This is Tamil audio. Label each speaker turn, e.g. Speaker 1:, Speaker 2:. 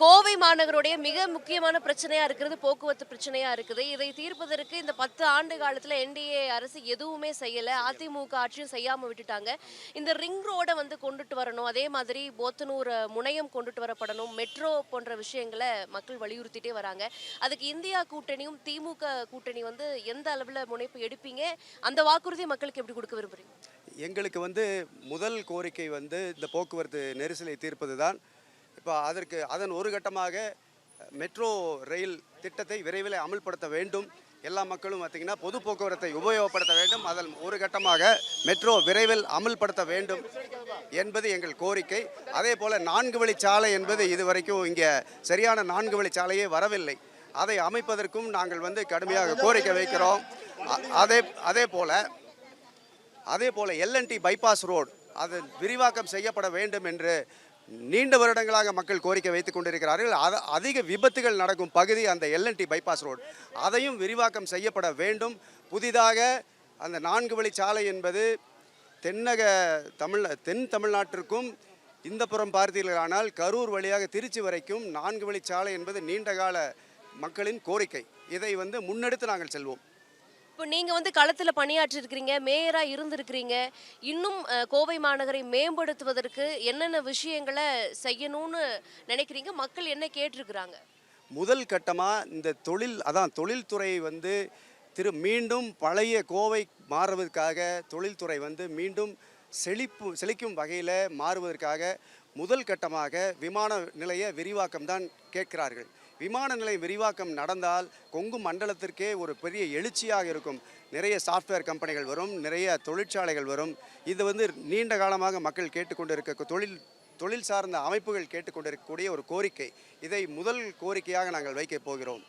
Speaker 1: கோவை மாநகருடைய மிக முக்கியமான பிரச்சனையா இருக்கிறது போக்குவரத்து பிரச்சனையா இருக்குது. இதை தீர்ப்பதற்கு இந்த பத்து ஆண்டு காலத்துல என்டிஏ அரசு எதுவுமே செய்யல. அதிமுக ஆட்சியும் செய்யாம விட்டுட்டாங்க. இந்த ரிங் ரோட வந்து கொண்டுட்டு வரணும் அதே மாதிரி போத்தனூர் முனையம் கொண்டுட்டு வரப்படணும் மெட்ரோ போன்ற விஷயங்களை மக்கள் வலியுறுத்திட்டே வராங்க. அதுக்கு இந்தியா கூட்டணியும் திமுக கூட்டணி வந்து எந்த அளவுல முனைப்பு எடுப்பீங்க? அந்த வாக்குறுதியை மக்களுக்கு எப்படி கொடுக்க விரும்புறீங்க?
Speaker 2: எங்களுக்கு வந்து முதல் கோரிக்கை வந்து இந்த போக்குவரத்து நெரிசலை தீர்ப்பது தான் இப்போ அதற்கு அதன் ஒரு கட்டமாக மெட்ரோ ரயில் திட்டத்தை விரைவில் அமல்படுத்த வேண்டும். எல்லா மக்களும் பார்த்திங்கன்னா பொது போக்குவரத்தை உபயோகப்படுத்த வேண்டும். அதன் ஒரு கட்டமாக மெட்ரோ விரைவில் அமல்படுத்த வேண்டும் என்பது எங்கள் கோரிக்கை. அதே போல் நான்கு வழிச்சாலை என்பது இதுவரைக்கும் இங்கே சரியான நான்கு வழிச்சாலையே வரவில்லை. அதை அமைப்பதற்கும் நாங்கள் வந்து கடுமையாக கோரிக்கை வைக்கிறோம். அதே அதே போல் அதே போல் எல்என்டி பைபாஸ் ரோடு அது விரிவாக்கம் செய்யப்பட வேண்டும் என்று நீண்ட வருடங்களாக மக்கள் கோரிக்கை வைத்துக் கொண்டிருக்கிறார்கள். அத- அதிக விபத்துகள் நடக்கும் பகுதி அந்த எல்என்டி பைபாஸ் ரோடு. அதையும் விரிவாக்கம் செய்யப்பட வேண்டும். புதிதாக அந்த நான்கு வழி சாலை என்பது தென்னக தமிழ் தென் தமிழ்நாட்டிற்கும் இந்த புறம் பார்த்தீர்களானால் கரூர் வழியாக திருச்சி வரைக்கும் நான்கு வழி சாலை என்பது நீண்டகால மக்களின் கோரிக்கை. இதை வந்து முன்னெடுத்து நாங்கள் செல்வோம்.
Speaker 1: இப்போ நீங்கள் வந்து களத்தில் பணியாற்றிருக்கிறீங்க மேயராக இருந்திருக்கிறீங்க. இன்னும் கோவை மாநகரை மேம்படுத்துவதற்கு என்னென்ன விஷயங்களை செய்யணும்னு நினைக்கிறீங்க? மக்கள் என்ன கேட்டிருக்கிறாங்க?
Speaker 2: முதல் கட்டமாக இந்த தொழில் அதான் தொழில்துறை வந்து திரு மீண்டும் பழைய கோவை மாறுவதற்காக தொழில்துறை வந்து மீண்டும் செழிப்பு செழிக்கும் வகையில் மாறுவதற்காக முதல் கட்டமாக விமான நிலைய விரிவாக்கம் தான் கேட்கிறார்கள். விமான நிலைய விரிவாக்கம் நடந்தால் கொங்கு மண்டலத்திற்கே ஒரு பெரிய எழுச்சியாக இருக்கும். நிறைய சாஃப்ட்வேர் கம்பெனிகள் வரும் நிறைய தொழிற்சாலைகள் வரும். இது வந்து நீண்ட காலமாக மக்கள் கேட்டுக்கொண்டிருக்க தொழில் தொழில் சார்ந்த அமைப்புகள் கேட்டுக்கொண்டிருக்கக்கூடிய ஒரு கோரிக்கை. இதை முதல் கோரிக்கையாக நாங்கள் வைக்கப் போகிறோம்.